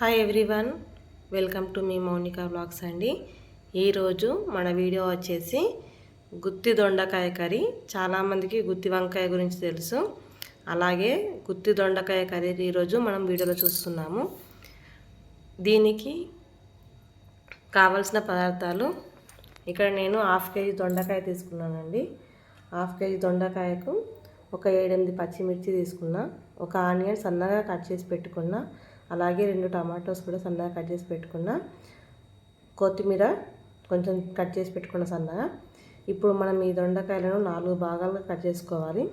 Hi everyone welcome to మీ Mounika blogs అండి. ఈరోజు మన వీడియో వచ్చేసి గుత్తి దొండకాయ కర్రీ. చాలామందికి గుత్తి వంకాయ గురించి తెలుసు. అలాగే గుత్తి దొండకాయ కర్రీ ఈరోజు మనం వీడియోలో చూస్తున్నాము. దీనికి కావలసిన పదార్థాలు ఇక్కడ నేను హాఫ్ కేజీ దొండకాయ తీసుకున్నానండి. హాఫ్ కేజీ దొండకాయకు ఒక ఏడెనిమిది పచ్చిమిర్చి తీసుకున్నా ఒక ఆనియన్ సన్నగా కట్ చేసి పెట్టుకున్నా అలాగే రెండు టమాటోస్ కూడా సన్నగా కట్ చేసి పెట్టుకున్న. కొత్తిమీర కొంచెం కట్ చేసి పెట్టుకున్న సన్నగా. ఇప్పుడు మనం ఈ దొండకాయలను నాలుగు భాగాలుగా కట్ చేసుకోవాలి.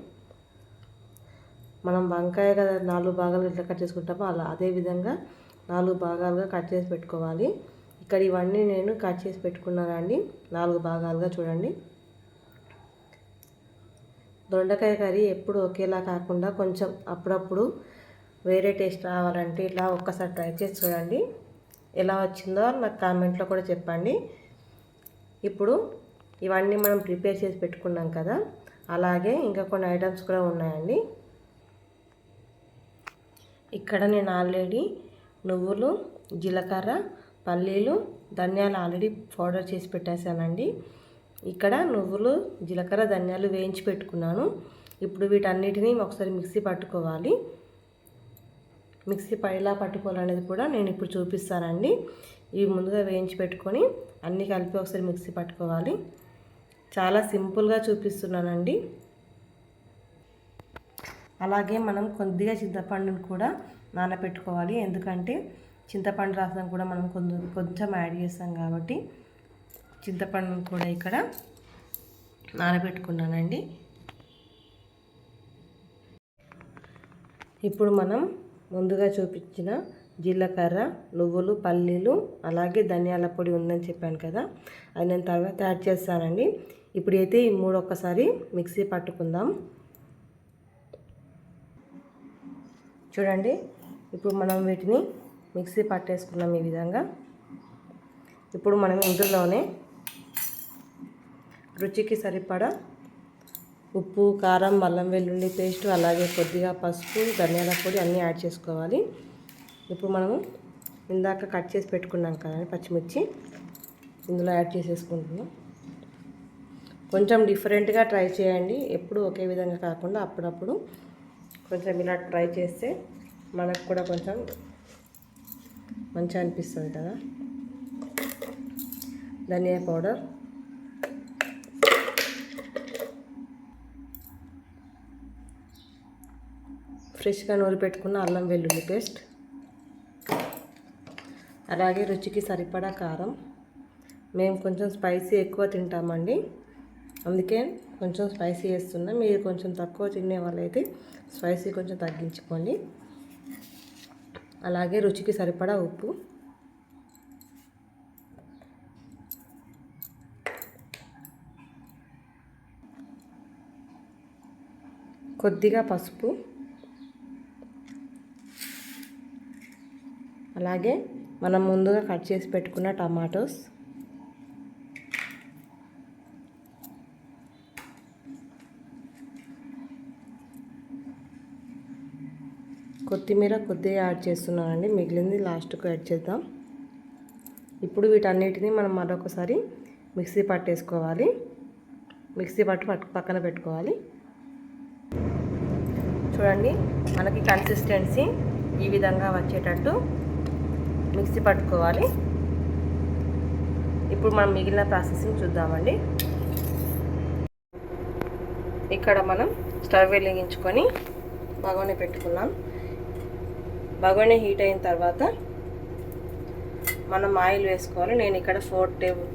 మనం వంకాయ కదా నాలుగు భాగాలు ఇట్లా కట్ చేసుకుంటామో అలా అదే విధంగా నాలుగు భాగాలుగా కట్ చేసి పెట్టుకోవాలి. ఇక్కడ ఇవన్నీ నేను కట్ చేసి పెట్టుకున్నానండి నాలుగు భాగాలుగా చూడండి. దొండకాయ కర్రీ ఎప్పుడు ఒకేలా కాకుండా కొంచెం అప్పుడప్పుడు వేరే టేస్ట్ రావాలంటే ఇలా ఒక్కసారి ట్రై చేసి చూడండి. ఎలా వచ్చిందో నాకు కామెంట్లో కూడా చెప్పండి. ఇప్పుడు ఇవన్నీ మనం ప్రిపేర్ చేసి పెట్టుకున్నాం కదా అలాగే ఇంకా కొన్ని ఐటమ్స్ కూడా ఉన్నాయండి. ఇక్కడ నేను ఆల్రెడీ నువ్వులు జీలకర్ర పల్లీలు ధనియాలు ఆల్రెడీ పౌడర్ చేసి పెట్టేశానండి. ఇక్కడ నువ్వులు జీలకర్ర ధనియాలు వేయించి పెట్టుకున్నాను. ఇప్పుడు వీటన్నిటిని ఒకసారి మిక్సీ పట్టుకోవాలి. మిక్సీ ఎలా పట్టుకోవాలనేది కూడా నేను ఇప్పుడు చూపిస్తానండి. ఇవి ముందుగా వేయించి పెట్టుకొని అన్నీ కలిపి ఒకసారి మిక్సీ పట్టుకోవాలి. చాలా సింపుల్గా చూపిస్తున్నానండి. అలాగే మనం కొద్దిగా చింతపండుని కూడా నానబెట్టుకోవాలి ఎందుకంటే చింతపండు రసం కూడా మనం కొంచెం కొంచెం యాడ్ చేస్తాం కాబట్టి చింతపండును కూడా ఇక్కడ నానబెట్టుకున్నానండి. ఇప్పుడు మనం ముందుగా చూపించిన జీలకర్ర నువ్వులు పల్లీలు అలాగే ధనియాల పొడి ఉందని చెప్పాను కదా. అది నేను తర్వాత యాడ్ చేస్తానండి. ఇప్పుడు అయితే ఈ మూడు ఒక్కసారి మిక్సీ పట్టుకుందాం. చూడండి ఇప్పుడు మనం వీటిని మిక్సీ పట్టేసుకున్నాం ఈ విధంగా. ఇప్పుడు మనం ఇందులోనే రుచికి సరిపడా ఉప్పు కారం అల్లం వెల్లుల్లి పేస్ట్ అలాగే కొద్దిగా పసుపు ధనియాల పొడి అన్నీ యాడ్ చేసుకోవాలి. ఇప్పుడు మనము ఇందాక కట్ చేసి పెట్టుకున్నాం కదండి పచ్చిమిర్చి. ఇందులో యాడ్ చేసేసుకుంటున్నాం. కొంచెం డిఫరెంట్గా ట్రై చేయండి. ఎప్పుడు ఒకే విధంగా కాకుండా అప్పుడప్పుడు కొంచెం ఇలా ట్రై చేస్తే మనకు కూడా కొంచెం మంచిగా అనిపిస్తుంది కదా. ధనియా పౌడర్. ఫ్రెష్గా నూరి పెట్టుకున్న అల్లం వెల్లుల్లి పేస్ట్. అలాగే రుచికి సరిపడా కారం. మేము కొంచెం స్పైసీ ఎక్కువ తింటామండి. అందుకే కొంచెం స్పైసీ వేస్తున్నాం. మీరు కొంచెం తక్కువ తినే వాళ్ళైతే స్పైసీ కొంచెం తగ్గించుకోండి. అలాగే రుచికి సరిపడా ఉప్పు. కొద్దిగా పసుపు. అలాగే మనం ముందుగా కట్ చేసి పెట్టుకున్న టమాటోస్. కొత్తిమీర కొద్దిగా యాడ్ చేస్తున్నానండి మిగిలింది లాస్ట్కు యాడ్ చేద్దాం. ఇప్పుడు వీటన్నిటిని మనం మరొకసారి మిక్సీ పట్టేసుకోవాలి. మిక్సీ పట్టు పట్టు పక్కన పెట్టుకోవాలి. చూడండి మనకి కన్సిస్టెన్సీ ఈ విధంగా వచ్చేటట్టు మిక్సీ పట్టుకోవాలి. ఇప్పుడు మనం మిగిలిన ప్రాసెసింగ్ చూద్దామండి. ఇక్కడ మనం స్టవ్ వెలిగించుకొని బగోని పెట్టుకున్నాం. బగోని హీట్ అయిన తర్వాత మనం ఆయిల్ వేసుకోవాలి. నేను ఇక్కడ ఫోర్ టేబుల్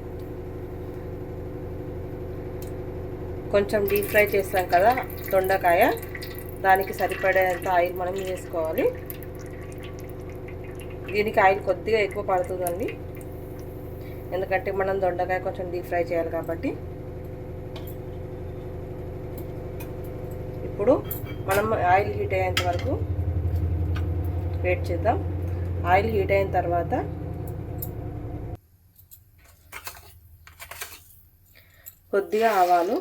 కొంచెం డీప్ ఫ్రై చేస్తాం కదా దొండకాయ. దానికి సరిపడేంత ఆయిల్ మనం వేసుకోవాలి. దీనికి ఆయిల్ కొద్దిగా ఎక్కువ పడుతుందండి. ఎందుకంటే మనం దొండకాయ కొంచెం డీప్ ఫ్రై చేయాలి కాబట్టి. ఇప్పుడు మనం ఆయిల్ హీట్ అయ్యేంత వరకు వెయిట్ చేద్దాం. ఆయిల్ హీట్ అయిన తర్వాత కొద్దిగా ఆవాలు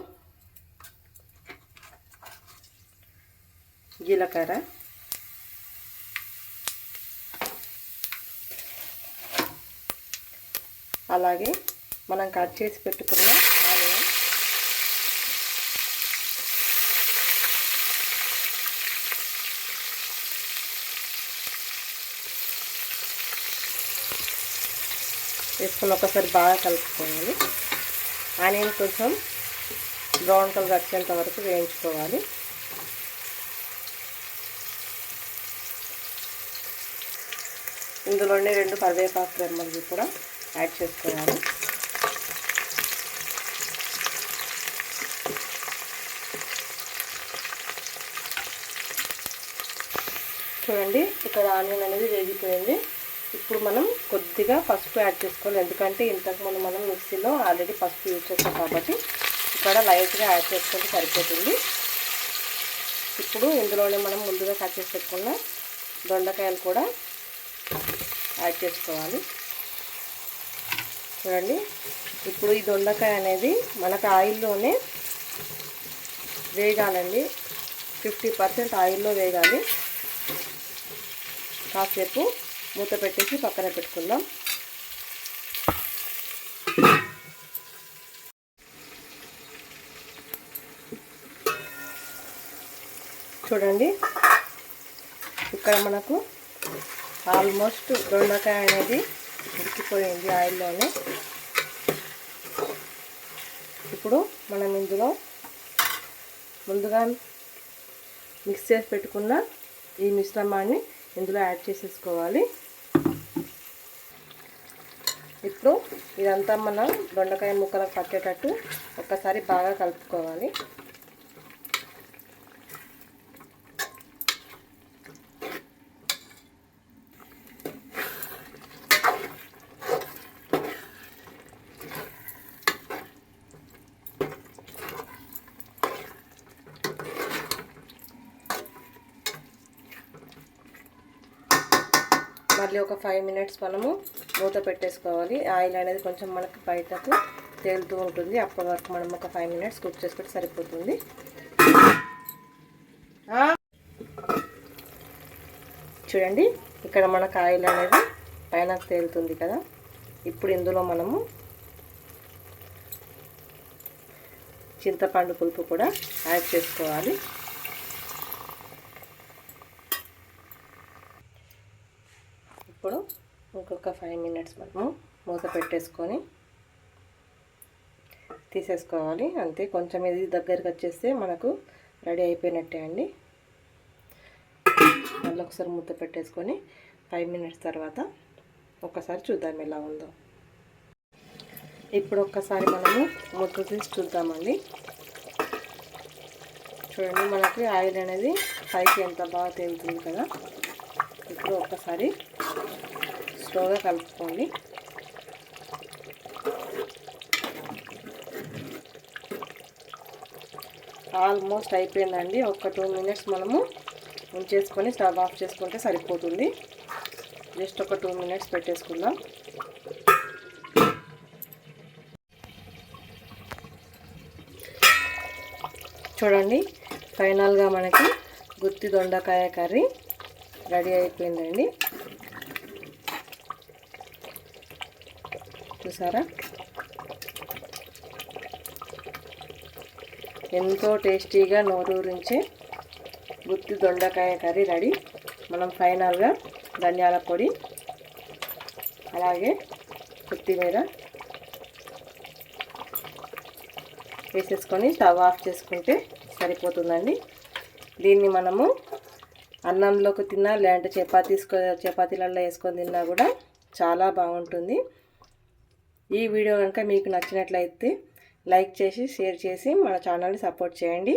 జీలకర్ర అలాగే మనం కట్ చేసి పెట్టుకున్న ఆనియన్. వేసుకొని ఒకసారి బాగా కలుపుకోవాలి. ఆనియన్ కొంచెం బ్రౌన్ కలర్ వచ్చేంత వరకు వేయించుకోవాలి. ఇందులోనే రెండు కరివేపాకు రెమ్మలు కూడా యాడ్ చేసుకోవాలి. చూడండి ఇక్కడ ఆనియన్ అనేది వేగిపోయింది. ఇప్పుడు మనం కొద్దిగా పసుపు యాడ్ చేసుకోవాలి. ఎందుకంటే ఇంతకుముందు మనం మిక్సీలో ఆల్రెడీ పసుపు యూజ్ చేస్తాం కాబట్టి ఇక్కడ లైట్గా యాడ్ చేసుకుంటే సరిపోతుంది. ఇప్పుడు ఇందులోనే మనం ముందుగా కట్ చేసి పెట్టుకున్న దొండకాయలు కూడా యాడ్ చేసుకోవాలి. చూడండి. ఇప్పుడు ఈ దొండకాయ అనేది మనకు ఆయిల్లోనే వేగాలండి. ఫిఫ్టీ పర్సెంట్ ఆయిల్లో వేగాలి. కాసేపు మూత పెట్టేసి పక్కన పెట్టుకుందాం. చూడండి. ఇక్కడ మనకు ఆల్మోస్ట్ దొండకాయ అనేది పోయింది ఆయిల్లోనే. ఇప్పుడు మనం ఇందులో ముందుగా మిక్స్ చేసి పెట్టుకున్న ఈ మిశ్రమాన్ని ఇందులో యాడ్ చేసేసుకోవాలి. ఇప్పుడు ఇదంతా మనం దొండకాయ ముక్కలకు పట్టేటట్టు ఒక్కసారి బాగా కలుపుకోవాలి. మళ్ళీ ఒక ఫైవ్ మినిట్స్ మనము మూత పెట్టేసుకోవాలి. ఆయిల్ అనేది కొంచెం మనకి బయటకు తేలుతూ ఉంటుంది. అప్పటి వరకు మనం ఒక ఫైవ్ మినిట్స్ కుక్ చేసుకుంటే సరిపోతుంది. చూడండి ఇక్కడ మనకు ఆయిల్ అనేది పైన తేలుతుంది కదా. ఇప్పుడు ఇందులో మనము చింతపండు పులుపు కూడా యాడ్ చేసుకోవాలి. ఇప్పుడు ఇంకొక ఫైవ్ మినిట్స్ మనము మూత పెట్టేసుకొని తీసేసుకోవాలి. అంతే కొంచెం ఇది దగ్గరికి వచ్చేస్తే మనకు రెడీ అయిపోయినట్టే అండి. మళ్ళీ ఒకసారి మూత పెట్టేసుకొని ఫైవ్ మినిట్స్ తర్వాత ఒకసారి చూద్దాం ఎలా ఉందో. ఇప్పుడు ఒక్కసారి మనము మూత తీసి చూద్దామండి. చూడండి మనకి ఆయిల్ అనేది పైకి ఎంత బాగా తేలుతుంది కదా. ఇప్పుడు ఒక్కసారి స్లోగా కలుపుకోండి. ఆల్మోస్ట్ అయిపోయిందండి. ఒక టూ మినిట్స్ మనము ఉంచేసుకొని స్టవ్ ఆఫ్ చేసుకుంటే సరిపోతుంది. జస్ట్ ఒక టూ మినిట్స్ పెట్టేసుకుందాం. చూడండి ఫైనల్గా మనకి గుత్తి దొండకాయ కర్రీ రెడీ అయిపోయిందండి. చూసారా? ఎంతో టేస్టీగా నోరూరించే గుత్తి దొండకాయ కర్రీ రెడీ. మనం ఫైనల్గా ధనియాల పొడి అలాగే కొత్తిమీర వేసేసుకొని స్టవ్ ఆఫ్ చేసుకుంటే సరిపోతుందండి. దీన్ని మనము అన్నంలోకి తిన్నా లేదంటే చపాతీ చపాతీలలో వేసుకొని తిన్నా కూడా చాలా బాగుంటుంది. ఈ వీడియో కనుక మీకు నచ్చినట్లయితే లైక్ చేసి షేర్ చేసి మన ఛానల్ని సపోర్ట్ చేయండి.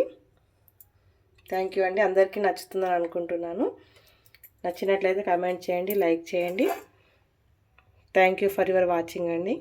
థ్యాంక్ యూ అండి. అందరికీ నచ్చుతుందని అనుకుంటున్నాను. నచ్చినట్లయితే కమెంట్ చేయండి లైక్ చేయండి. Thank you for your watching అండి.